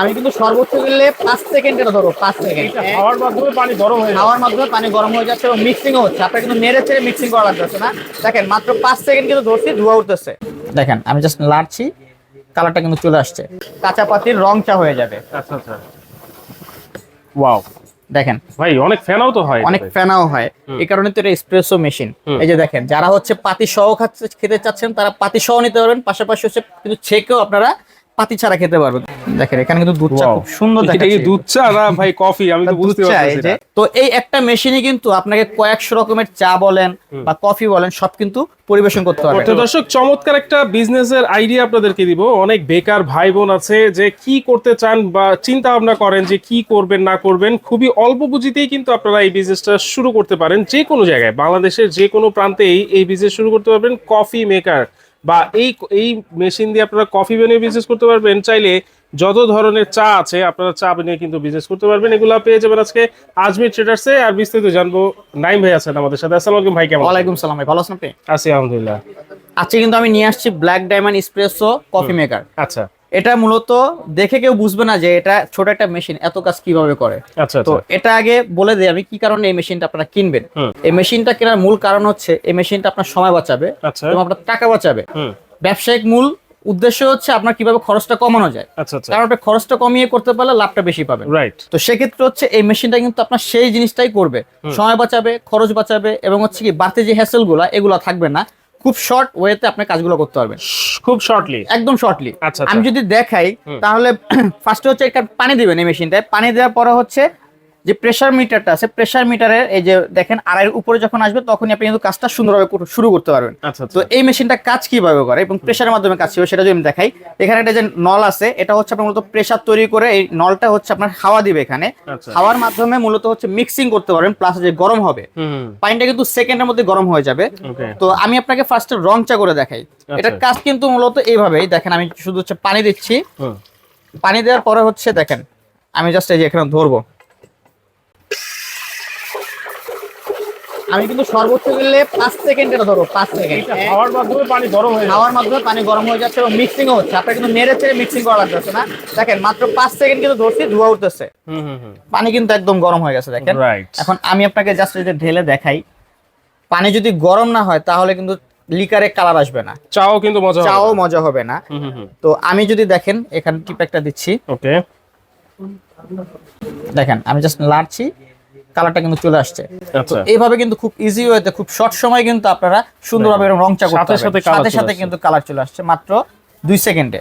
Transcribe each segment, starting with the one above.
আমি কিন্তু সর্বোচ্চ গেলে পাঁচ সেকেন্ড এটা ধরো পাঁচ সেকেন্ড খাওয়ার মাধ্যমে পানি গরম হয়ে খাওয়ার মাধ্যমে পানি গরম হয়ে যাচ্ছে এবং মিক্সিংও হচ্ছে। আপনার কিন্তু নেড়ে চেড়ে মিক্সিং করা লাগতেছে না। দেখেন মাত্র পাঁচ সেকেন্ড কিন্তু ধরছি ধোয়া উঠতেছে। দেখেন আমি জাস্ট লাড়ছি কালারটা কিন্তু চলে আসছে। কাঁচা পাতির রং চা হয়ে যাবে। আচ্ছা আচ্ছা। ওয়াও দেখেন। ভাই অনেক ফ্যানও তো হয় অনেক। ফেনাও হয়। এই কারণে তো এটা এসপ্রেসো মেশিন এই যে দেখেন যারা হচ্ছে পাতি সহ খাচ্ছে খেতে চাচ্ছেন তারা পাতি সহ নিতে পারবেন। পাশাপাশি হচ্ছে কিন্তু ছেকেও আপনারা পাতি ছাড়া খেতে পারবেন দেখেন এখানে কিন্তু দুধ চা খুব সুন্দর এটা কি দুধ চা না ভাই কফি? আমি তো বুঝতে পারছি। তো এই একটা মেশিনে কিন্তু আপনাকে কয়েকশো রকমের চা বলেন বা কফি বলেন সব কিন্তু পরিবেশন করতে পারবেন তো দর্শক চমৎকার একটা বিজনেসের আইডিয়া আপনাদেরকে দিব। অনেক বেকার ভাই বোন আছে যে কি করতে চান বা চিন্তা ভাবনা করেন যে কি করবেন না করবেন। খুবই অল্প পুঁজিতেই কিন্তু আপনারা এই বিজনেসটা শুরু করতে পারেন। যে কোনো জায়গায় বাংলাদেশের যে কোনো প্রান্তেই এই বিজনেস শুরু করতে পারবেন কফি মেকার বা এই এই মেশিন দিয়ে আপনারা কফি বানিয়ে বিজনেস করতে পারবেন চাইলে যত ধরনের চা আছে আপনারা চা বানিয়ে কিন্তু বিজনেস করতে পারবেন। এগুলো পেয়ে যাবেন আজকে আজমির ট্রেডার্সে আর বিস্তারিত জানব নাইম ভাই আছেন আমাদের সাথে। আসসালামু আলাইকুম ভাই কেমন? ওয়ালাইকুম সালাম ভাই ভালো আছেন আপনি? আছি আলহামদুলিল্লাহ। আজকে কিন্তু আমি নিয়ে আসছি black diamond espresso coffee maker আচ্ছা। এটা মূলত দেখে কেউ বুঝবে না যে এটা ছোট একটা মেশিন এত কাজ কীভাবে করে। আচ্ছা তো আচ্ছা। এটা আগে বলে দিই আমি কি কারণে এই মেশিনটা আপনারা কিনবেন। এই মেশিনটা কেনার মূল কারণ হচ্ছে এই মেশিনটা আপনার সময় বাঁচাবে আচ্ছা। এবং আপনার টাকা বাঁচাবে। ব্যবসায়িক মূল উদ্দেশ্য হচ্ছে আপনার কীভাবে খরচটা কমানো যায়। আচ্ছা আচ্ছা। কারণ আপনি খরচটা কমিয়ে করতে পারলে লাভটা বেশি পাবেন। রাইট তো সেক্ষেত্রে হচ্ছে এই মেশিনটা কিন্তু আপনার সেই জিনিসটাই করবে। সময় বাঁচাবে খরচ বাঁচাবে এবং হচ্ছে কি বাড়তি যে হ্যাসেলগুলা এগুলো থাকবে না। খুব শর্ট ওয়েতে আপনি কাজগুলো করতে পারবেন। খুব শর্টলি একদম শর্টলি আচ্ছা, আচ্ছা। আমি যদি দেখাই তাহলে ফার্স্টে হচ্ছে একটা পানি দিবেন এই মেশিনটায় পানি দেওয়ার পরে হচ্ছে যে প্রেসার মিটারটা আছে প্রেশার মিটারের এই যে দেখেন আড়াইয়ের উপরে যখন আসবে তখনই আপনি কিন্তু কাজটা সুন্দরভাবে শুরু করতে পারবেন। আচ্ছা তো আচ্ছা এই মেশিনটা কাজ কীভাবে করে এবং প্রেসারের মাধ্যমে কাজ কীভাবে সেটা যদি আমি দেখাই। এখানে একটা যে নল আছে এটা হচ্ছে আপনার মূলত প্রেসার তৈরি করে এই নলটা হচ্ছে আপনার হাওয়া দিবে এখানে। আচ্ছা। হাওয়ার মাধ্যমে মূলত হচ্ছে মিক্সিং করতে পারবেন প্লাস যে গরম হবে। পানিটা কিন্তু সেকেন্ডের মধ্যে গরম হয়ে যাবে। তো আমি আপনাকে ফার্স্টে রং চা করে দেখাই। এটার কাজ কিন্তু মূলত এইভাবেই। দেখেন আমি শুধু হচ্ছে পানি দিচ্ছি। পানি দেওয়ার পরে হচ্ছে দেখেন আমি জাস্ট এই যে এখানে ধরবো। আমি কিন্তু সর্বোচ্চ গেলে পাঁচ সেকেন্ড এটা ধরো পাঁচ সেকেন্ড এটা খাওয়ার মাধ্যমে পানি গরম হয়ে খাওয়ার মাধ্যমে পানি গরম হয়ে যাচ্ছে এবং মিক্সিংও হচ্ছে। আপনার কিন্তু নেড়ে চেড়ে মিক্সিং করা লাগতেছে না। দেখেন মাত্র পাঁচ সেকেন্ড কিন্তু ধরছি ধোয়া উঠতেছে। পানি কিন্তু একদম গরম হয়ে গেছে দেখেন। রাইট এখন আমি আপনাকে জাস্ট এই যে ঢেলে দেখাই। পানি যদি গরম না হয় তাহলে কিন্তু লিকারে কালার আসবে না। চাও কিন্তু মজা চাও মজা হবে না। তো আমি যদি দেখেন এখানে টিপ একটা দিচ্ছি। ওকে দেখেন আমি জাস্ট লাড়ছি কালারটা কিন্তু চলে আসছে। আচ্ছা। এইভাবে কিন্তু খুব ইজি ওয়েতে খুব শর্ট সময় কিন্তু আপনারা সুন্দরভাবে রং চা করতে সাথে সাথে। কিন্তু কালার চলে আসছে মাত্র দুই সেকেন্ডে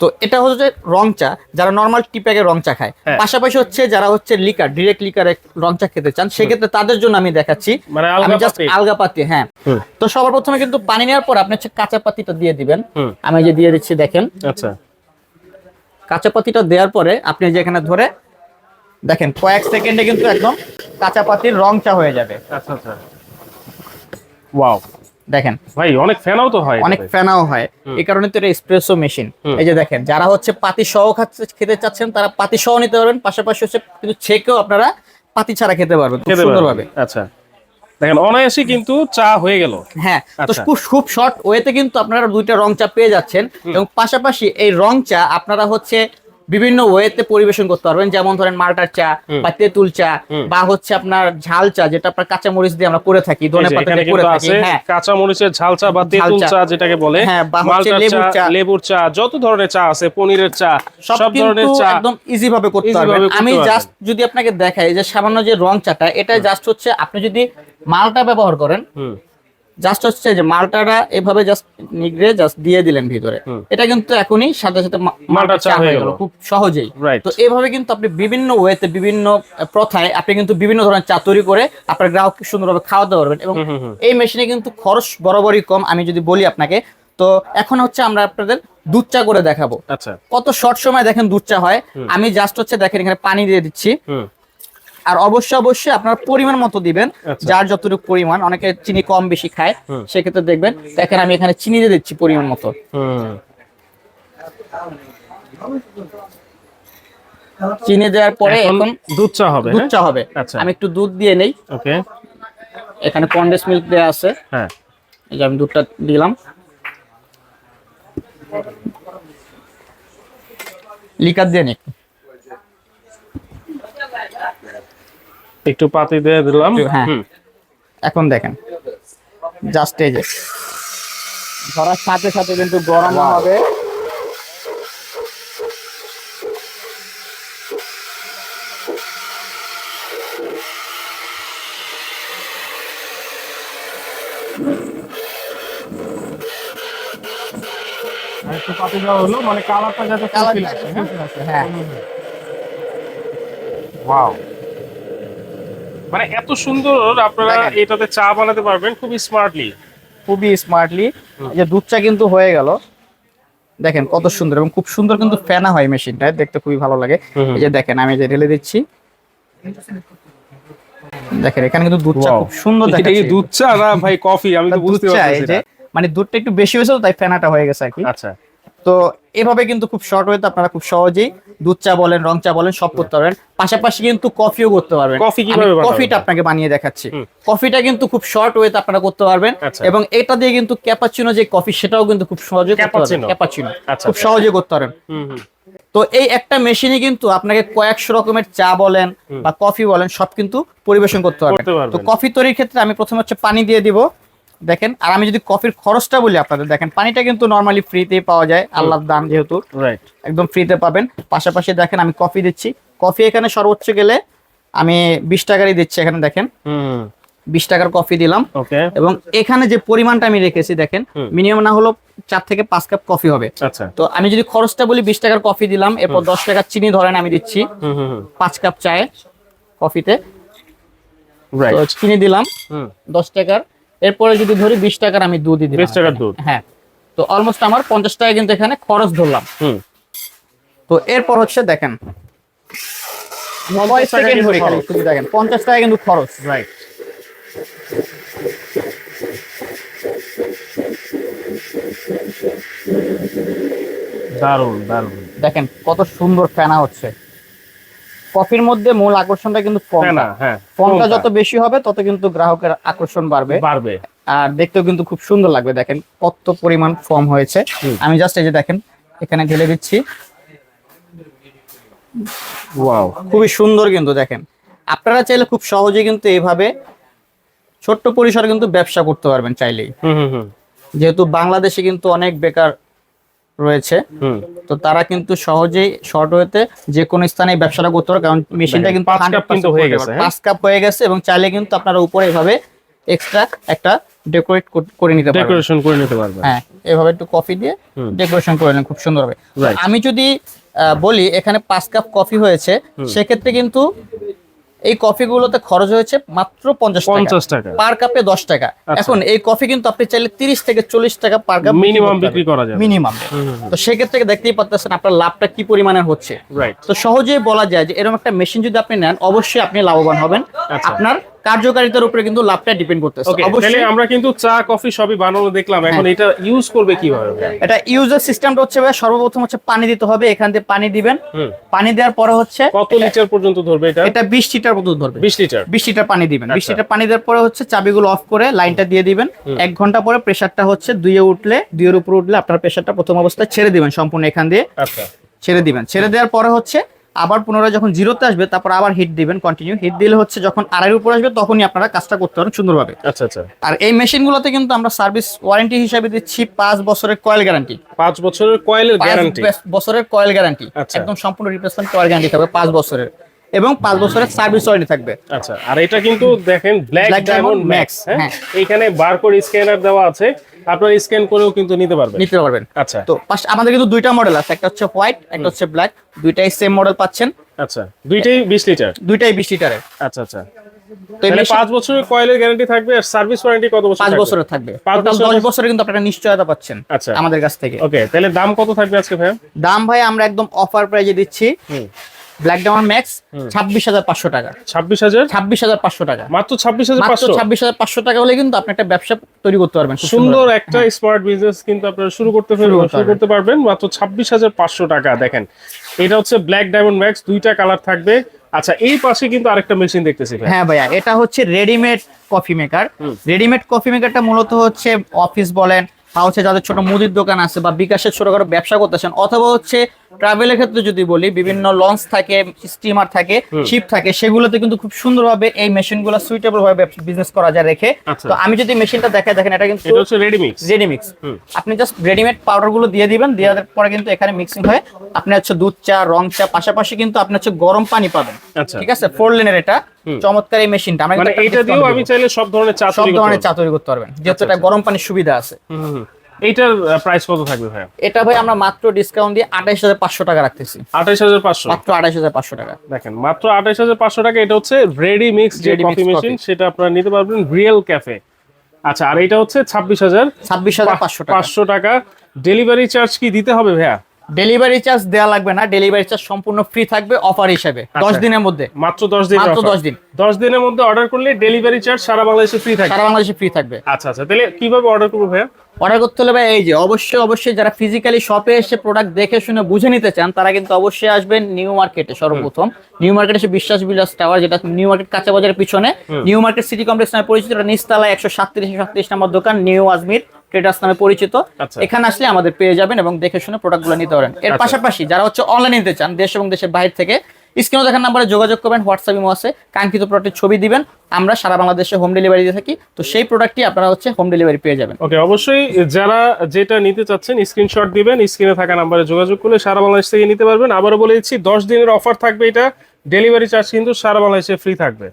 তো এটা হচ্ছে রং চা যারা নর্মাল টিপ্যাকে রং চা খায়। হ্যাঁ। পাশাপাশি হচ্ছে যারা হচ্ছে লিকার ডিরেক্ট লিকারে রং চা খেতে চান সেক্ষেত্রে তাদের জন্য আমি দেখাচ্ছি। মানে আমি আলগা জাস্ট পাতি। আলগা পাতি হ্যাঁ। তো সবার প্রথমে কিন্তু পানি নেওয়ার পর আপনি হচ্ছে কাঁচা পাতিটা দিয়ে দিবেন। আমি যে দিয়ে দিচ্ছি দেখেন। আচ্ছা। কাঁচা পাতিটা দেওয়ার পরে আপনি যে এখানে ধরে দেখেন কয়েক সেকেন্ডে কিন্তু একদম কাঁচা পাতির রং চা হয়ে যাবে। আচ্ছা আচ্ছা। ওয়াও দেখেন। ভাই অনেক ফ্যানও তো হয় অনেক ফেনাও হয়। এই কারণে তো এটা এসপ্রেসো মেশিন এই যে দেখেন যারা হচ্ছে পাতি সহ খাচ্ছে খেতে চাচ্ছেন তারা পাতি সহ নিতে পারবেন। পাশাপাশি হচ্ছে কিন্তু ছেকেও আপনারা পাতি ছাড়া খেতে পারবেন সুন্দরভাবে। আচ্ছা। দেখেন অনায়াসে কিন্তু চা হয়ে গেল। হ্যাঁ তো আচ্ছা। খুব খুব শর্ট ওয়েতে কিন্তু আপনারা দুইটা রং চা পেয়ে যাচ্ছেন। এবং পাশাপাশি এই রং চা আপনারা হচ্ছে বিভিন্ন ওয়েতে পরিবেশন করতে পারবেন। যেমন ধরেন মাল্টার চা বা তেঁতুল চা বা হচ্ছে আপনার ঝাল চা যেটা আপনার কাঁচা মরিচ দিয়ে আমরা করে থাকি ধনে পাতা দিয়ে করে থাকি হ্যাঁ। কাঁচা মরিচের ঝাল চা বা তেঁতুল চা। যেটাকে বলে হ্যাঁ, বা হচ্ছে লেবুর চা। লেবুর চা যত ধরনের চা আছে পনিরের চা সব ধরনের চা একদম ইজি ভাবে করতে পারবেন। আমি জাস্ট যদি আপনাকে দেখাই যে সামান্য যে রং চাটা এটা জাস্ট হচ্ছে আপনি যদি মালটা ব্যবহার করেন জাস্ট হচ্ছে যে মালটাটা এভাবে জাস্ট নিগড়ে জাস্ট দিয়ে দিলেন ভিতরে। এটা কিন্তু এখনই সাথে সাথে মালটা চা হয়ে গেল। খুব সহজেই। তো এইভাবে কিন্তু আপনি বিভিন্ন ওয়েতে বিভিন্ন প্রথায় আপনি কিন্তু বিভিন্ন ধরনের চা তৈরি করে আপনার গ্রাহককে সুন্দরভাবে খাওয়াতে পারবেন এবং। এই মেশিনে কিন্তু খরচ বরাবরই কম আমি যদি বলি আপনাকে। তো এখন হচ্ছে আমরা আপনাদের দুধ চা করে দেখাবো। আচ্ছা। কত শর্ট সময় দেখেন দুধ চা হয়। আমি জাস্ট হচ্ছে দেখেন এখানে পানি দিয়ে দিচ্ছি। আর অবশ্যই অবশ্যই আপনার পরিমাণ মতো দিবেন আচ্ছা। যার যতটুকু পরিমাণ অনেকে চিনি কম বেশি খায় সেক্ষেত্রে দেখবেন দেখেন আমি এখানে চিনি দিয়ে দিচ্ছি পরিমাণ মতো। হুম। চিনি দেওয়ার পরে এখন এখন দুধ চা হবে দুধ হ্যাঁ? চা হবে। আচ্ছা। আমি একটু দুধ দিয়ে নেই। ওকে। এখানে কন্ডেন্স মিল্ক দেওয়া আছে। হ্যাঁ। এই যে আমি দুধটা দিলাম। লিকার দিয়ে নিই। একটু পাতি দিয়ে দিলাম। হ্যাঁ। এখন দেখেন। জাস্ট এই যে। ধরার সাথে সাথে কিন্তু গরম হবে। একটু পাতি দেওয়া হলো মানে কালারটা যাতে হ্যাঁ। হ্যাঁ। ওয়াও মানে এত সুন্দর আপনারা এটাতে চা বানাতে পারবেন খুব স্মার্টলি খুবই স্মার্টলি যে দুধ চা কিন্তু হয়ে গেল। দেখেন কত সুন্দর এবং খুব সুন্দর কিন্তু ফেনা হয় মেশিনটা দেখতে খুবই ভালো লাগে। এই যে দেখেন আমি যে ঢেলে দিচ্ছি। দেখেন এখানে কিন্তু দুধ চা খুব সুন্দর এটা কি দুধ চা না ভাই কফি? আমি তো বুঝতে পারছি মানে দুধটা একটু বেশি হয়েছে তাই ফেনাটা হয়ে গেছে আর কি। আচ্ছা। তো এভাবে কিন্তু খুব শর্ট ওয়েতে আপনারা খুব সহজেই দুধ চা বলেন রং চা বলেন সব করতে পারবেন। পাশাপাশি কিন্তু কফিও করতে পারবেন। কফি কীভাবে কফিটা আপনাকে বানিয়ে দেখাচ্ছি। কফিটা কিন্তু খুব শর্ট ওয়েতে আপনারা করতে পারবেন আচ্ছা। এবং এটা দিয়ে কিন্তু ক্যাপাচিনো যে কফি সেটাও কিন্তু খুব সহজে করতে পারবেন। ক্যাপাচিনো আচ্ছা, খুব আচ্ছা। সহজে করতে পারবেন। হুম হুম। তো এই একটা মেশিনে কিন্তু আপনাকে কয়েকশো রকমের চা বলেন বা কফি বলেন সব কিন্তু পরিবেশন করতে পারবেন। তো কফি তৈরির ক্ষেত্রে আমি প্রথমে হচ্ছে পানি দিয়ে দিব। দেখেন আর আমি যদি কফির খরচটা বলি আপনাদের দেখেন পানিটা কিন্তু নর্মালি ফ্রিতেই পাওয়া যায় আল্লাহর দান যেহেতু রাইট একদম ফ্রিতে পাবেন। পাশাপাশি দেখেন আমি কফি দিচ্ছি। কফি এখানে সর্বোচ্চ গেলে আমি বিশ টাকারই দিচ্ছি এখানে দেখেন। হুম। বিশ টাকার কফি দিলাম। এবং এখানে যে পরিমাণটা আমি রেখেছি দেখেন মিনিমাম না হলো চার থেকে পাঁচ কাপ কফি হবে। আচ্ছা। তো আমি যদি খরচটা বলি বিশ টাকার কফি দিলাম এরপর দশ টাকার চিনি ধরেন আমি দিচ্ছি পাঁচ কাপ চায়ে কফিতে রাইট চিনি দিলাম দশ টাকার এরপরে যদি ধরি বিশ টাকার আমি দুধ দিই 20 টাকার দুধ। হ্যাঁ। তো অলমোস্ট আমার পঞ্চাশ টাকা কিন্তু এখানে খরচ ধরলাম। তো এরপর হচ্ছে দেখেন। দেখেন পঞ্চাশ টাকা কিন্তু খরচ। রাইট দারুণ দারুণ দেখেন কত সুন্দর ফেনা হচ্ছে। কফির মধ্যে মূল আকর্ষণটা কিন্তু হ্যাঁ হ্যাঁ ফোনটা যত বেশি হবে তত কিন্তু গ্রাহকের আকর্ষণ বাড়বে। বাড়বে। আর দেখতেও কিন্তু খুব সুন্দর লাগবে দেখেন কত পরিমাণ ফর্ম হয়েছে। আমি জাস্ট এই যে দেখেন এখানে ঢেলে দিচ্ছি। ওয়াও। খুবই সুন্দর কিন্তু দেখেন। আপনারা চাইলে খুব সহজে কিন্তু এইভাবে ছোট্ট পরিসরে কিন্তু ব্যবসা করতে পারবেন চাইলেই। হুম হুম হুম। যেহেতু বাংলাদেশে কিন্তু অনেক বেকার রয়েছে। তো তারা কিন্তু সহজেই শর্ট ওয়েতে যে কোনো স্থানে ব্যবসাটা করতে পারে কারণ মেশিনটা কিন্তু পাঁচ কাপ হয়ে গেছে, কাপ হয়ে গেছে এবং চাইলে কিন্তু আপনারা উপরে এভাবে এক্সট্রা একটা ডেকোরেট করে নিতে পারবেন। ডেকোরেশন করে নিতে পারবে হ্যাঁ এভাবে একটু কফি দিয়ে ডেকোরেশন করে নেন খুব সুন্দর হবে আমি যদি আহ, বলি এখানে পাঁচ কাপ কফি হয়েছে সেক্ষেত্রে কিন্তু এই কফিগুলোতে খরচ হয়েছে মাত্র পঞ্চাশ টাকা। পঞ্চাশ টাকা। পার কাপে দশ টাকা। আচ্ছা। এখন এই কফি কিন্তু আপনি চাইলে তিরিশ থেকে চল্লিশ টাকা পার কাপ মিনিমাম বিক্রি করা যায় মিনিমাম। তো সেক্ষেত্রে দেখতেই পাচ্ছেন আপনার লাভটা কি পরিমাণে হচ্ছে। রাইট তো সহজেই বলা যায় যে এরকম একটা মেশিন যদি আপনি নেন অবশ্যই আপনি লাভবান হবেন। আচ্ছা। আপনার কার্যকারিতার উপরে কিন্তু লাভটা ডিপেন্ড করতেছে। অবশ্যই। আমরা কিন্তু চা কফি সবই বানানো দেখলাম। এখন এটা ইউজ করবে কীভাবে এটা ইউজার সিস্টেমটা হচ্ছে ভাই সর্বপ্রথম হচ্ছে পানি দিতে হবে এখান থেকে পানি দিবেন। পানি দেওয়ার পরে হচ্ছে কত লিটার পর্যন্ত ধরবে এটা? এটা বিশ লিটার মতো ধরবে। বিশ লিটার বিশ লিটার পানি দিবেন। বিশ আচ্ছা। লিটার পানি দেওয়ার পরে হচ্ছে চাবিগুলো অফ করে লাইনটা দিয়ে দিবেন। এক ঘণ্টা পরে প্রেসারটা হচ্ছে দুইয়ে উঠলে দুইয়ের উপর উঠলে আপনার প্রেসারটা প্রথম অবস্থায় ছেড়ে দিবেন সম্পূর্ণ এখান দিয়ে। আচ্ছা। ছেড়ে দিবেন। ছেড়ে দেওয়ার পরে হচ্ছে আবার পুনরায় যখন জিরোতে আসবে তারপর আবার হিট দিবেন কন্টিনিউ হিট দিলে হচ্ছে যখন আড়াইয়ের উপর আসবে তখনই আপনারা কাজটা করতে পারেন সুন্দরভাবে। আচ্ছা আচ্ছা। আর এই মেশিনগুলোতে কিন্তু আমরা সার্ভিস ওয়ারেন্টি হিসাবে দিচ্ছি পাঁচ বছরের কয়েল গ্যারান্টি পাঁচ বছরের কয়েলের গ্যারান্টি বছরের কয়েল গ্যারান্টি আচ্ছা। একদম সম্পূর্ণ রিপ্লেসমেন্ট কয়েল গ্যারান্টি থাকবে পাঁচ বছরের। এবং পাঁচ বছরের সার্ভিস ওয়ারেন্টি থাকবে। আচ্ছা আর এটা কিন্তু দেখেন black Black diamond max Max, হ্যাঁ? হ্যাঁ। এইখানে বারকোড স্ক্যানার দেওয়া আছে। আপনারা স্ক্যান করেও কিন্তু নিতে পারবেন। নিতে পারবেন। আচ্ছা। তো আমাদের কিন্তু দুইটা মডেল আছে একটা হচ্ছে হোয়াইট একটা হচ্ছে ব্ল্যাক দুইটাই সেম মডেল পাচ্ছেন। আচ্ছা দুইটাই বিশ লিটার দুইটাই বিশ লিটারের আচ্ছা আচ্ছা। তো এই তাহলে পাঁচ বছরের কয়েলের গ্যারান্টি থাকবে আর সার্ভিস ওয়ারেন্টি কত বছর বছরের থাকবে। বছরের- কিন্তু আপনারা নিশ্চয়তা পাচ্ছেন আচ্ছা। আমাদের কাছ থেকে। ওকে তাহলে দাম কত থাকবে আজকে ভাই দাম ভাই আমরা একদম অফার প্রাইজে দিচ্ছি। হুম। ব্ল্যাক ডায়মন্ড ম্যাক্স ছাব্বিশ হাজার পাঁচশো টাকা। ছাব্বিশ হাজার? ছাব্বিশ হাজার পাঁচশো টাকা। মাত্র ছাব্বিশ হাজার পাঁচশো? ছাব্বিশ হাজার পাঁচশো টাকা হলে কিন্তু আপনি একটা ব্যবসা তৈরি করতে পারবেন সুন্দর। একটা স্মার্ট বিজনেস কিন্তু আপনারা শুরু করতে শুরু করতে পারবেন। মাত্র ছাব্বিশ হাজার পাঁচশো টাকা দেখেন। এটা হচ্ছে ব্ল্যাক ডায়মন্ড ম্যাক্স দুইটা কালার থাকবে। আচ্ছা এই পাশে কিন্তু আরেকটা মেশিন দেখতেছি হ্যাঁ ভাইয়া এটা হচ্ছে readymade coffee maker readymade coffee মেকারটা মূলত হচ্ছে অফিস বলেন বা হচ্ছে যাদের ছোট মুদির দোকান আছে বা বিকাশের ছোটখাটো ব্যবসা করতেছেন অথবা হচ্ছে ট্রাভেলের ক্ষেত্রে যদি বলি বিভিন্ন লঞ্চ থাকে স্টিমার থাকে শিপ থাকে সেগুলোতে কিন্তু খুব সুন্দরভাবে এই মেশিন মেশিনগুলো সুইটেবল ভাবে বিজনেস করা যায় রেখে। আচ্ছা। তো আমি যদি মেশিনটা দেখাই দেখেন এটা কিন্তু রেডিমিক্স রেডিমিক্স আপনি জাস্ট রেডিমেড পাউডারগুলো দিয়ে দিবেন দেওয়ার পরে কিন্তু এখানে মিক্সিং হয়। আপনি হচ্ছে দুধ চা রং চা পাশাপাশি কিন্তু আপনি হচ্ছে গরম পানি পাবেন। আচ্ছা। ঠিক আছে? ফোর লেনের এটা। চমৎকার এই মেশিনটা মানে এটা দিয়েও আমি চাইলে সব ধরনের চা সব ধরনের চা তৈরি করতে পারবেন। যেহেতু এটা গরম পানির সুবিধা আছে। এইটার প্রাইস কত থাকবে ভাইয়া? এটা ভাই আমরা মাত্র ডিসকাউন্ট দিয়ে আঠাইশ হাজার পাঁচশো টাকা রাখতেছি। আঠাইশ হাজার পাঁচশো? মাত্র আঠাইশ হাজার পাঁচশো টাকা। দেখেন মাত্র আঠাইশ হাজার পাঁচশো টাকা এটা হচ্ছে রেডি মিক্স যে কফি মেশিন সেটা আপনারা নিতে পারবেন রিয়েল ক্যাফে আচ্ছা আর এটা হচ্ছে ছাব্বিশ হাজার ছাব্বিশ হাজার পাঁচশো টাকা। পাঁচশো টাকা। ডেলিভারি চার্জ কি দিতে হবে ভাইয়া? ডেলিভারি চার্জ দেওয়া লাগবে না ডেলিভারি চার্জ সম্পূর্ণ ফ্রি থাকবে অফার হিসেবে দশ আচ্ছা। দিনের মধ্যে। মাত্র দশ দিন মাত্র 10 দিন। দশ দিনের মধ্যে অর্ডার করলে ডেলিভারি চার্জ সারা বাংলাদেশে ফ্রি থাকে সারা বাংলাদেশে ফ্রি থাকবে। আচ্ছা আচ্ছা তাহলে কীভাবে অর্ডার করব ভাইয়া? অর্ডার করতে হলে ভাই এই যে অবশ্যই অবশ্যই যারা ফিজিক্যালি শপে এসে প্রোডাক্ট দেখে শুনে বুঝে নিতে চান তারা কিন্তু অবশ্যই আসবেন নিউ মার্কেটে সর্বপ্রথম। নিউ মার্কেট এসে বিশ্বাস বিলাস টাওয়ার যেটা নিউ মার্কেট কাঁচা বাজারের পিছনে। নিউ মার্কেট সিটি কমপ্লেক্স নামে পরিচিত এটা নিচতলা একশো সাতত্রিশ সাতত্রিশ নম্বর দোকান নিউ আজমির ট্রেডার্স নামে পরিচিত। আচ্ছা। এখানে আসলে আমাদের পেয়ে যাবেন এবং দেখে শুনে প্রোডাক্টগুলো নিতে পারেন। এর আচ্ছা। পাশাপাশি যারা হচ্ছে অনলাইনে নিতে চান দেশ এবং দেশের বাইরে থেকে স্ক্রিনে দেখার নাম্বারে যোগাযোগ করবেন হোয়াটসঅ্যাপ ইমো আছে। কাঙ্ক্ষিত প্রোডাক্টের ছবি দিবেন। আমরা সারা বাংলাদেশে হোম ডেলিভারি দিয়ে থাকি। তো সেই প্রোডাক্টটি আপনারা হচ্ছে হোম ডেলিভারি পেয়ে যাবেন। ওকে অবশ্যই যারা যেটা নিতে চাচ্ছেন স্ক্রিনশট দিবেন স্ক্রিনে থাকা নাম্বারে যোগাযোগ করলে সারা বাংলাদেশ থেকে নিতে পারবেন। আবারও বলে দিচ্ছি দশ দিনের অফার থাকবে এটা। ডেলিভারি চার্জ কিন্তু সারা বাংলাদেশে ফ্রি থাকবে।